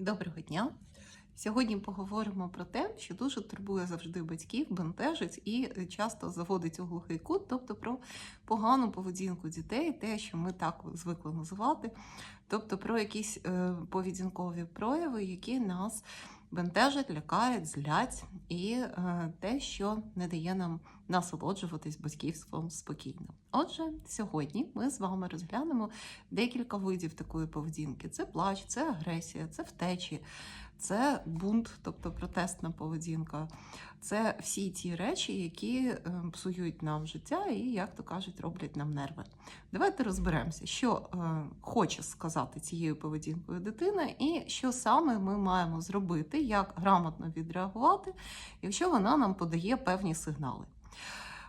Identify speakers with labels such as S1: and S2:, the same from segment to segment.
S1: Доброго дня! Сьогодні поговоримо про те, що дуже турбує завжди батьків, бентежить і е, часто заводить у глухий кут, тобто про погану поведінку дітей, те, що ми так звикли називати, тобто про якісь е, поведінкові прояви, які нас бентежать, лякають, злять, і е, те, що не дає нам насолоджуватись батьківством спокійно. Отже, сьогодні ми з вами розглянемо декілька видів такої поведінки: це плач, це агресія, це втечі, це бунт, тобто протестна поведінка. Це всі ті речі, які е, псують нам життя і, як то кажуть, роблять нам нерви. Давайте розберемося, що е, хоче сказати цією поведінкою дитина, і що саме ми маємо зробити, як грамотно відреагувати, якщо вона нам подає певні сигнали.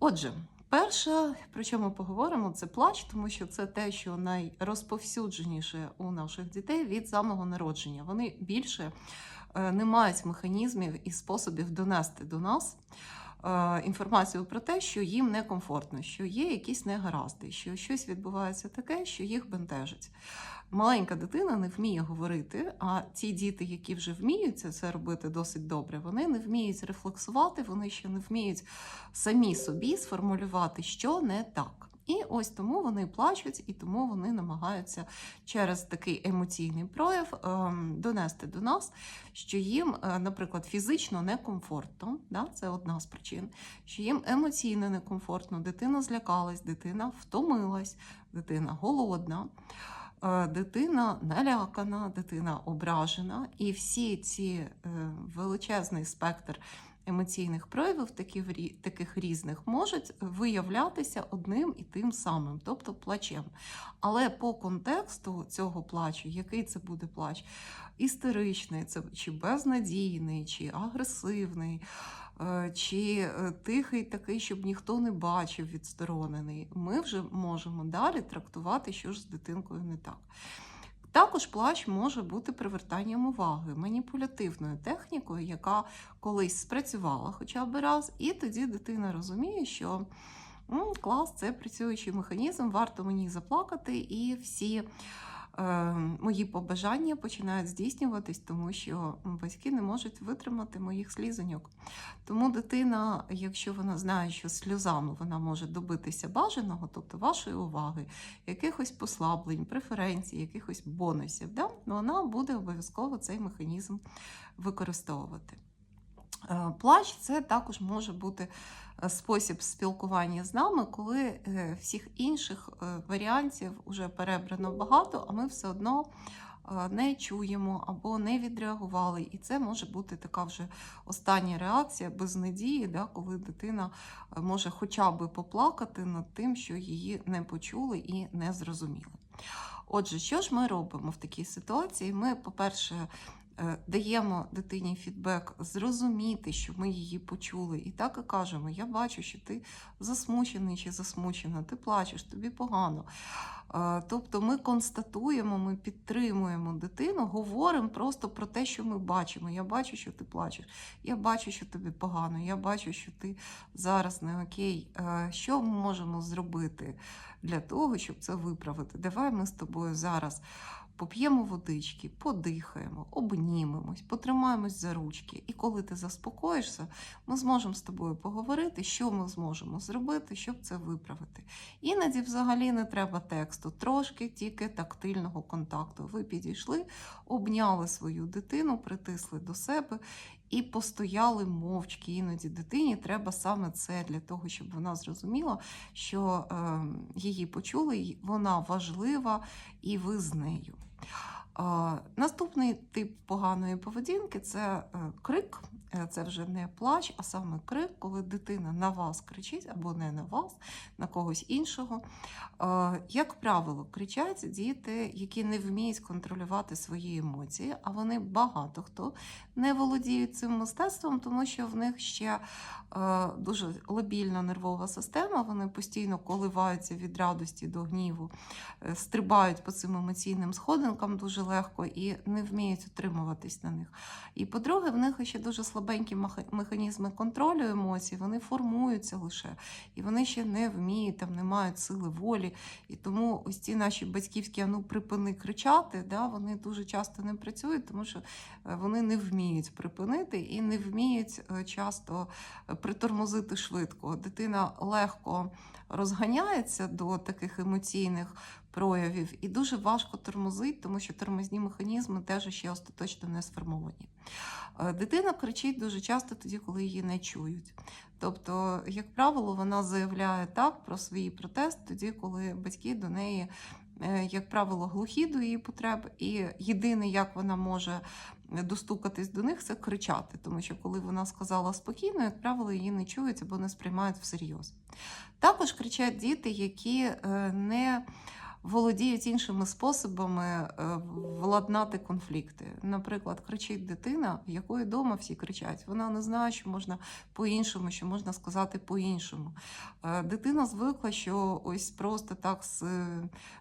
S1: Отже, перше, про що ми поговоримо, це плач, тому що це те, що найрозповсюдженіше у наших дітей від самого народження. Вони більше е, не мають механізмів і способів донести до нас інформацію про те, що їм некомфортно, що є якісь негаразди, що щось відбувається таке, що їх бентежить. Маленька дитина не вміє говорити, а ті діти, які вже вміють це- це робити досить добре, вони не вміють рефлексувати, вони ще не вміють самі собі сформулювати, що не так. І ось тому вони плачуть, і тому вони намагаються через такий емоційний прояв ем, донести до нас, що їм, е, наприклад, фізично некомфортно, да, це одна з причин, що їм емоційно некомфортно, дитина злякалась, дитина втомилась, дитина голодна. е, Дитина налякана, дитина ображена, і всі ці е, величезний спектр емоційних проявів, таких, різних, можуть виявлятися одним і тим самим, тобто плачем. Але по контексту цього плачу, який це буде плач, істеричний, це чи безнадійний, чи агресивний, е, чи е, тихий такий, щоб ніхто не бачив відсторонений, ми вже можемо далі трактувати, що ж з дитинкою не так. Також плач може бути привертанням уваги, маніпулятивною технікою, яка колись спрацювала хоча б раз, і тоді дитина розуміє, що клас, це працюючий механізм, варто мені заплакати, і всі мої побажання починають здійснюватись, тому що батьки не можуть витримати моїх слізоньок. Тому дитина, якщо вона знає, що сльозами вона може добитися бажаного, тобто вашої уваги, якихось послаблень, преференцій, якихось бонусів, да? вона буде обов'язково цей механізм використовувати. Е, Плач це також може бути е, спосіб спілкування з нами, коли е, всіх інших варіантів вже перебрано багато, а ми все одно не чуємо або не відреагували. І це може бути така вже остання реакція без надії, да, коли дитина може хоча б поплакати над тим, що її не почули і не зрозуміли. Отже, що ж ми робимо в такій ситуації? Ми, по-перше, даємо дитині фідбек, зрозуміти, що ми її почули, і так і кажемо: я бачу, що ти засмучений чи засмучена, ти плачеш, тобі погано. Е, Тобто ми констатуємо, ми підтримуємо дитину, говоримо просто про те, що ми бачимо. Я бачу, що ти плачеш, я бачу, що тобі погано, я бачу, що ти зараз не окей. Е, Що ми можемо зробити для того, щоб це виправити? Давай ми з тобою зараз поп'ємо водички, подихаємо, обнімемось, потримаємось за ручки. І коли ти заспокоїшся, ми зможемо з тобою поговорити, що ми зможемо зробити, щоб це виправити. Іноді взагалі не треба тексту, трошки тільки тактильного контакту. Ви підійшли, обняли свою дитину, притисли до себе і постояли мовчки. Іноді дитині треба саме це для того, щоб вона зрозуміла, що е, її почули, вона важлива і ви з нею. Е, Наступний тип поганої поведінки це е, крик. Е, Це вже не плач, а саме крик, коли дитина на вас кричить або не на вас, на когось іншого. Е, Як правило, кричать діти, які не вміють контролювати свої емоції, а вони багато хто не володіють цим мистецтвом, тому що в них ще е, дуже лобільна нервова система. Вони постійно коливаються від радості до гніву, стрибають по цим емоційним сходинкам дуже легко і не вміють утримуватись на них. І по-друге, в них ще дуже слабенькі механізми контролю емоцій, вони формуються лише, і вони ще не вміють, там не мають сили волі. І тому ось ці наші батьківські «А ну припини кричати, да, вони дуже часто не працюють, тому що е, вони не вміють припинити і не вміють е, часто е, притормозити швидко. Дитина легко розганяється до таких емоційних проявів, і дуже важко тормозить, тому що тормозні механізми теж ще остаточно не сформовані. Е, Дитина кричить дуже часто тоді, коли її не чують. Тобто, як правило, вона заявляє так про свій протест тоді, коли батьки до неї, е, як правило, глухі до її потреб, і єдине, як вона може достукатись до них, це кричати. Тому що коли вона сказала спокійно, як правило, її не чують або не сприймають всерйоз. Також кричать діти, які е, не володіють іншими способами е, владнати конфлікти. Наприклад, кричить дитина, в якої вдома всі кричать. Вона не знає, що можна по-іншому, що можна сказати по-іншому. Е, Дитина звикла, що ось просто так з е,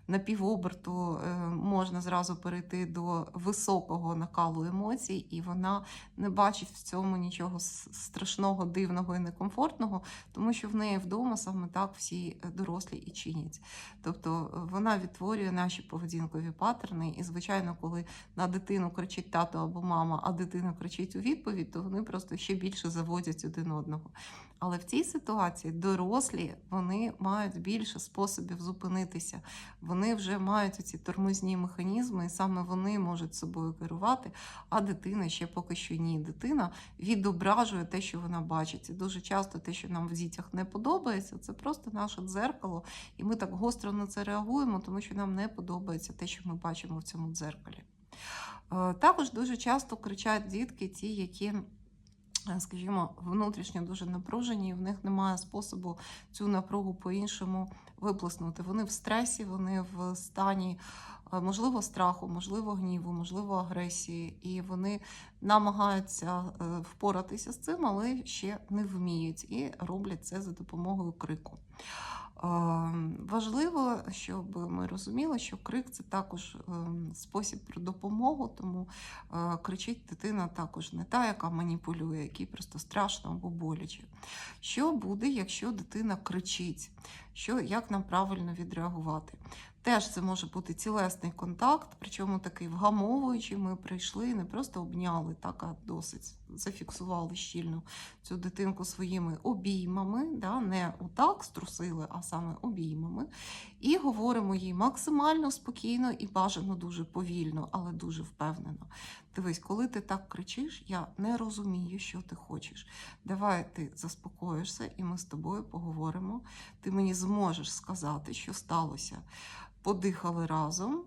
S1: напівоберту можна зразу перейти до високого накалу емоцій, і вона не бачить в цьому нічого страшного, дивного і некомфортного, тому що в неї вдома саме так всі дорослі і чинять. Тобто е, вона відтворює наші поведінкові паттерни. І, звичайно, коли на дитину кричить тато або мама, а дитина кричить у відповідь, то вони просто ще більше заводять один одного. Але в цій ситуації дорослі вони мають більше способів зупинитися. Вони вже мають ці тормозні механізми, і саме вони можуть собою керувати, а дитина ще поки що ні. Дитина відображує те, що вона бачить. І дуже часто те, що нам в дітях не подобається, це просто наше дзеркало, і ми так гостро на це реагуємо, тому що нам не подобається те, що ми бачимо в цьому дзеркалі. Е, Також дуже часто кричать дітки, ті, які, скажімо, внутрішньо дуже напружені, і в них немає способу цю напругу по-іншому виплеснути. Вони в стресі, вони в стані. е, Можливо, страху, можливо, гніву, можливо, агресії, і вони намагаються е, впоратися з цим, але ще не вміють і роблять це за допомогою крику. Е, Важливо, щоб ми розуміли, що крик це також е, спосіб про допомогу, тому е, кричить дитина також не та, яка маніпулює, якій просто страшно або боляче. Що буде, якщо дитина кричить? Що, як нам правильно відреагувати? Теж це може бути цілесний контакт, причому такий вгамовуючий. Ми прийшли, не просто обняли, так, а досить зафіксували щільно цю дитинку своїми обіймами, да, не отак струсили, а саме обіймами. І говоримо їй максимально спокійно і бажано дуже повільно, але дуже впевнено. Дивись, коли ти так кричиш, я не розумію, що ти хочеш. Давай ти заспокоїшся, і ми з тобою поговоримо. Ти мені зможеш сказати, що сталося. Подихали разом,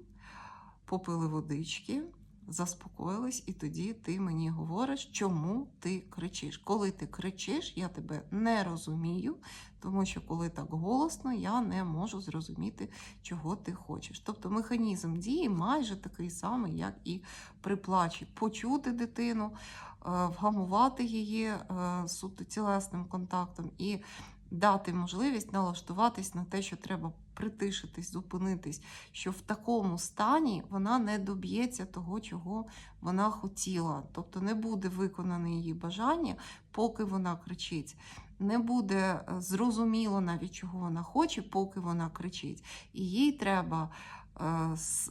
S1: попили водички, заспокоїлись, і тоді ти мені говориш, чому ти кричиш. Коли ти кричиш, я тебе не розумію, тому що коли так голосно, я не можу зрозуміти, чого ти хочеш. Тобто механізм дії майже такий самий, як і при плачі. Почути дитину, е, вгамувати її е, суто тілесним контактом і дати можливість налаштуватись на те, що треба притишитись, зупинитись, що в такому стані вона не доб'ється того, чого вона хотіла. Тобто не буде виконане її бажання, поки вона кричить. Не буде е, зрозуміло навіть, чого вона хоче, поки вона кричить. І їй треба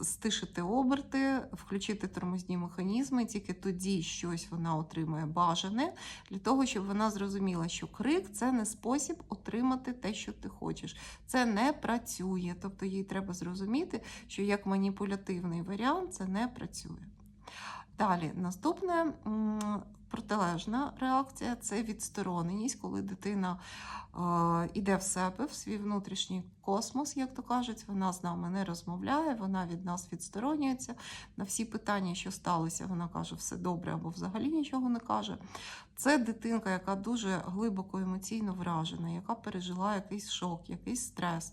S1: стишити оберти, включити тормозні механізми, тільки тоді щось вона отримає бажане, для того, щоб вона зрозуміла, що крик це не спосіб отримати те, що ти хочеш. Це не працює. Тобто їй треба зрозуміти, що як маніпулятивний варіант це не працює. Далі, наступне протилежна реакція це відстороненість, коли дитина е, іде в себе, в свій внутрішній космос, як то кажуть, вона з нами не розмовляє, вона від нас відсторонюється. На всі питання, що сталося, вона каже, все добре або взагалі нічого не каже. Це дитинка, яка дуже глибоко емоційно вражена, яка пережила якийсь шок, якийсь стрес.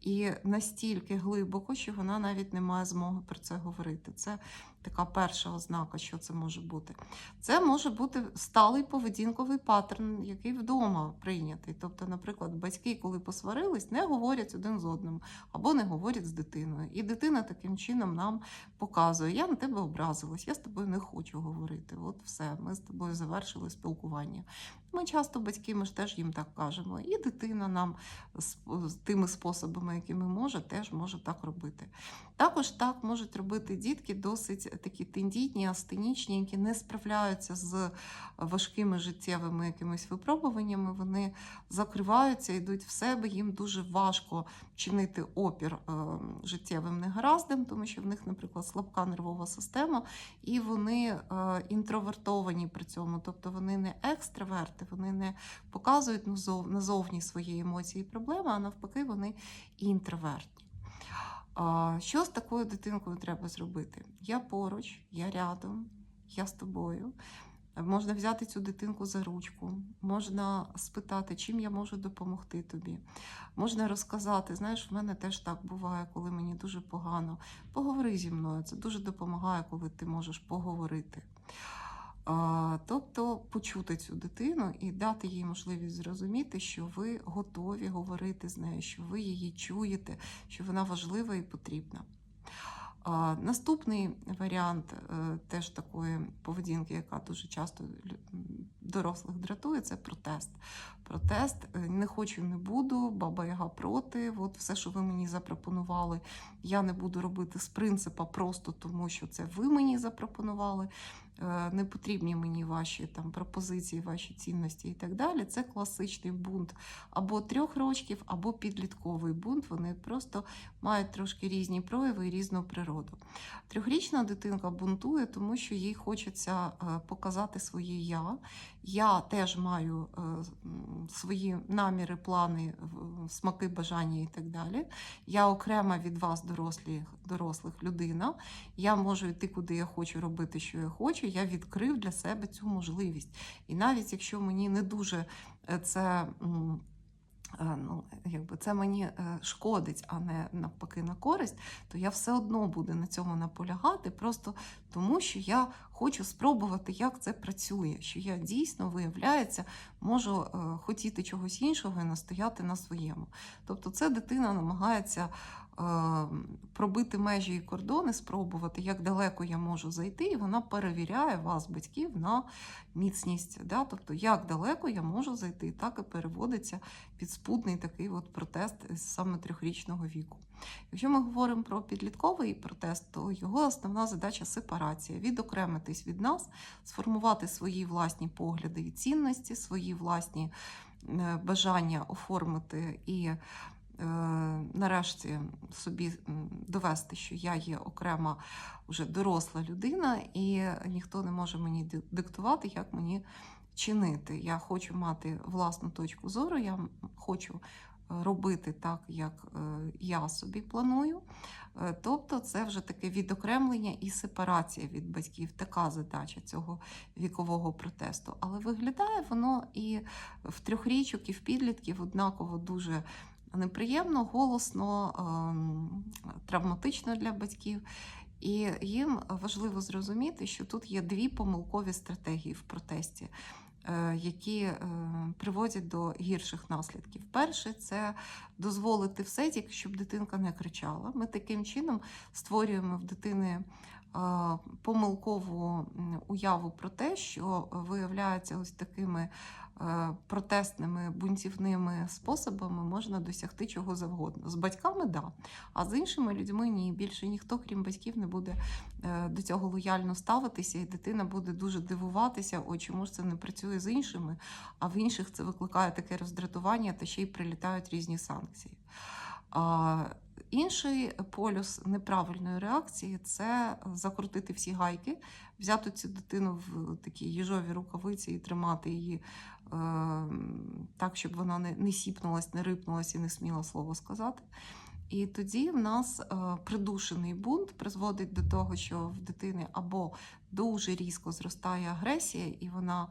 S1: і настільки глибоко, що вона навіть не має змоги про це говорити. Це така перша ознака, що це може бути. Це може бути сталий поведінковий паттерн, який вдома прийнятий. Тобто, наприклад, батьки, коли посварились, не говорять один з одним або не говорять з дитиною. І дитина таким чином нам показує: я на тебе образилась, я з тобою не хочу говорити. От все, ми з тобою завершили спілкування. Ми часто батьки, ми ж теж їм так кажемо. І дитина нам з, тими способами, якими може, теж може так робити. Також так можуть робити дітки досить такі тендітні, астенічні, які не справляються з важкими життєвими якимись випробуваннями. Вони закриваються, йдуть в себе. Їм дуже важко чинити опір е, життєвим негараздам, тому що в них, наприклад, слабка нервова система, і вони е, інтровертовані при цьому, тобто вони не екстраверти, вони не показують назовні свої емоції і проблеми, а навпаки, вони інтровертні. Що з такою дитинкою треба зробити? Я поруч, я рядом, я з тобою. Можна взяти цю дитинку за ручку, можна спитати, чим я можу допомогти тобі. Можна розказати, знаєш, в мене теж так буває, коли мені дуже погано. Поговори зі мною. Це дуже допомагає, коли ти можеш поговорити. Тобто почути цю дитину і дати їй можливість зрозуміти, що ви готові говорити з нею, що ви її чуєте, що вона важлива і потрібна. Наступний варіант е, теж такої поведінки, яка дуже часто дорослих дратує, це протест. Протест е, не хочу, не буду, баба Яга проти. От все, що ви мені запропонували, я не буду робити з принципа просто тому, що це ви мені запропонували. Е, Не потрібні мені ваші там пропозиції, ваші цінності і так далі. Це класичний бунт або трьох рочків, або підлітковий бунт. Вони просто мають трошки різні прояви і різну природу. Трьохрічна дитинка бунтує, тому що їй хочеться е, показати своє я. Я теж маю е, свої наміри, плани, смаки, бажання і так далі. Я окрема від вас, дорослі, дорослих людина. Я можу йти, куди я хочу, робити, що я хочу. Я відкрив для себе цю можливість. І навіть якщо мені не дуже е, це. е, Ну, якби це мені е, шкодить, а не навпаки на користь, то я все одно буду на цьому наполягати, просто тому що я хочу спробувати, як це працює. Що я дійсно, виявляється, можу хотіти чогось іншого і настояти на своєму. Тобто, це дитина намагається пробити межі і кордони, спробувати, як далеко я можу зайти, і вона перевіряє вас, батьків, на міцність. Да? Тобто, як далеко я можу зайти, так і переводиться підспудний такий от протест саме трьохрічного віку. Якщо ми говоримо про підлітковий протест, то його основна задача сепарація, відокремитись від нас, сформувати свої власні погляди і цінності, свої власні е, бажання оформити і нарешті собі довести, що я є окрема вже доросла людина, і ніхто не може мені диктувати, як мені чинити. Я хочу мати власну точку зору, я хочу е, робити так, як е, я собі планую. Е, Тобто, це вже таке відокремлення і сепарація від батьків, така задача цього вікового протесту. Але виглядає воно і в трьохрічок, і в підлітків однаково дуже неприємно, голосно, ем, травматично для батьків. І їм важливо зрозуміти, що тут є дві помилкові стратегії в протесті, е, які е, приводять до гірших наслідків. Перше це дозволити все, щоб дитинка не кричала. Ми таким чином створюємо в дитини помилкову уяву про те, що виявляється ось такими е, протестними бунтівними способами можна досягти чого завгодно. З батьками да, а з іншими людьми ні. Більше ніхто, крім батьків, не буде е, до цього лояльно ставитися, і дитина буде дуже дивуватися, ой, чому ж це не працює з іншими, а в інших це викликає таке роздратування, та ще й прилітають різні санкції. Інший полюс неправильної реакції це закрутити всі гайки, взяти цю дитину в такі їжові рукавиці і тримати її е, так, щоб вона не, не сіпнулась, не рипнулась і не сміла слово сказати. І тоді в нас е, придушений бунт призводить до того, що в дитини або дуже різко зростає агресія, і вона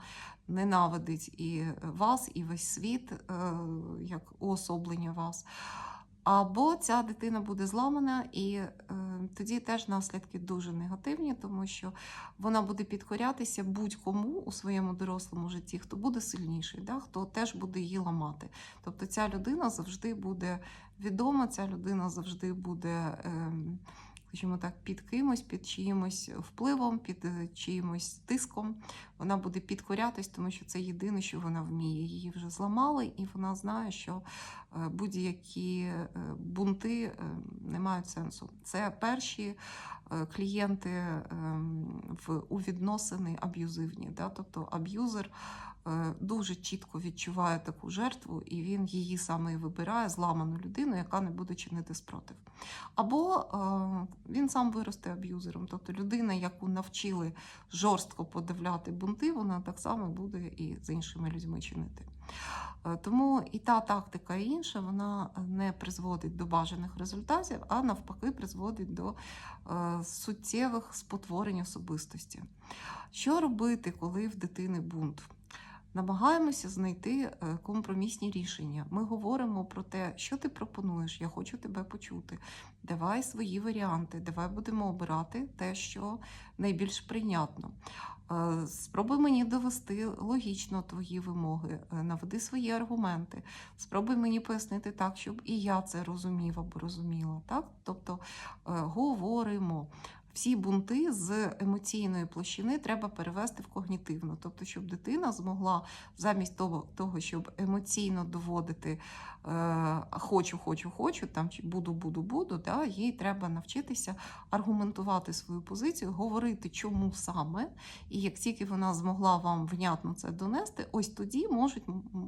S1: ненавидить і вас, і весь світ, е, як уособлення вас. Або ця дитина буде зламана, і е, тоді теж наслідки дуже негативні, тому що вона буде підкорятися будь-кому у своєму дорослому житті, хто буде сильніший, да? хто теж буде її ламати. Тобто ця людина завжди буде відома, ця людина завжди буде. ем, Скажімо так, під кимось, під чиїмось впливом, під е, чиїмось тиском. Вона буде підкорятись, тому що це єдине, що вона вміє. Її вже зламали, і вона знає, що е, будь-які е, бунти не мають сенсу. Це перші клієнти ем, в у відносини аб'юзивні. Да? Тобто аб'юзер дуже чітко відчуває таку жертву, і він її саме і вибирає зламану людину, яка не буде чинити спротив. Або е, він сам виросте аб'юзером, тобто людина, яку навчили жорстко подавляти бунти, вона так само буде і з іншими людьми чинити. Е, Тому і та тактика, і інша, вона не призводить до бажаних результатів, а навпаки, призводить до е, суттєвих спотворень особистості. Що робити, коли в дитини бунт? Намагаємося знайти е, компромісні рішення. Ми говоримо про те, що ти пропонуєш, я хочу тебе почути. Давай свої варіанти, давай будемо обирати те, що найбільш прийнятно. Е, Спробуй мені довести логічно твої вимоги, е, наведи свої аргументи. Спробуй мені пояснити так, щоб і я це розумів або розуміла. Так? Тобто говоримо. Всі бунти з емоційної площини треба перевести в когнітивну, тобто, щоб дитина змогла замість того, щоб емоційно доводити е, хочу, хочу, хочу, там чи буду, буду, буду, да, їй треба навчитися аргументувати свою позицію, говорити, чому саме. І як тільки вона змогла вам внятно це донести, ось тоді можуть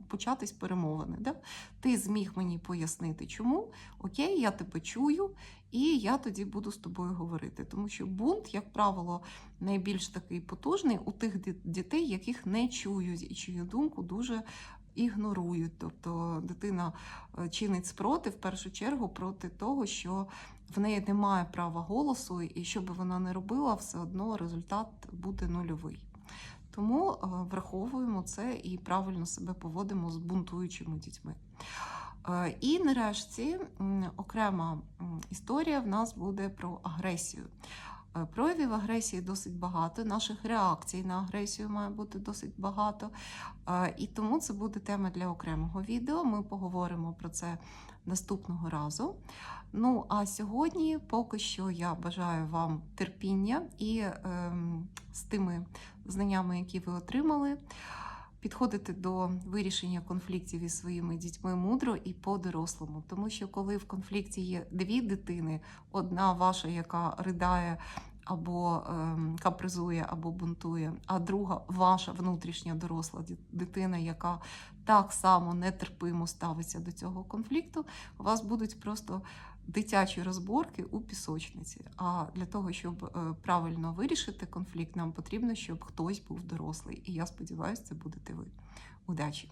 S1: початись перемовини. Да? Ти зміг мені пояснити, чому, окей, я тебе чую. І я тоді буду з тобою говорити. Тому що бунт, як правило, найбільш такий потужний у тих дітей, яких не чують і чию думку дуже ігнорують. Тобто дитина е, чинить спротив в першу чергу проти того, що в неї немає права голосу, і що би вона не робила, все одно результат буде нульовий. Тому е, враховуємо це і правильно себе поводимо з бунтуючими дітьми. Е, І нарешті окрема історія в нас буде про агресію. Е, Проявів агресії досить багато, наших реакцій на агресію має бути досить багато. Е, І тому це буде тема для окремого відео. Ми поговоримо про це наступного разу. Ну а сьогодні поки що я бажаю вам терпіння і ем, з тими знаннями, які ви отримали підходити до вирішення конфліктів із своїми дітьми мудро і по-дорослому. Тому що коли в конфлікті є дві дитини, одна ваша, яка ридає. Або ем, капризує, або бунтує, а друга ваша внутрішня доросла дитина, яка так само нетерпимо ставиться до цього конфлікту, у вас будуть просто дитячі розборки у пісочниці. А для того, щоб е, правильно вирішити конфлікт, нам потрібно, щоб хтось був дорослий. І я сподіваюся, це будете ви. Удачі!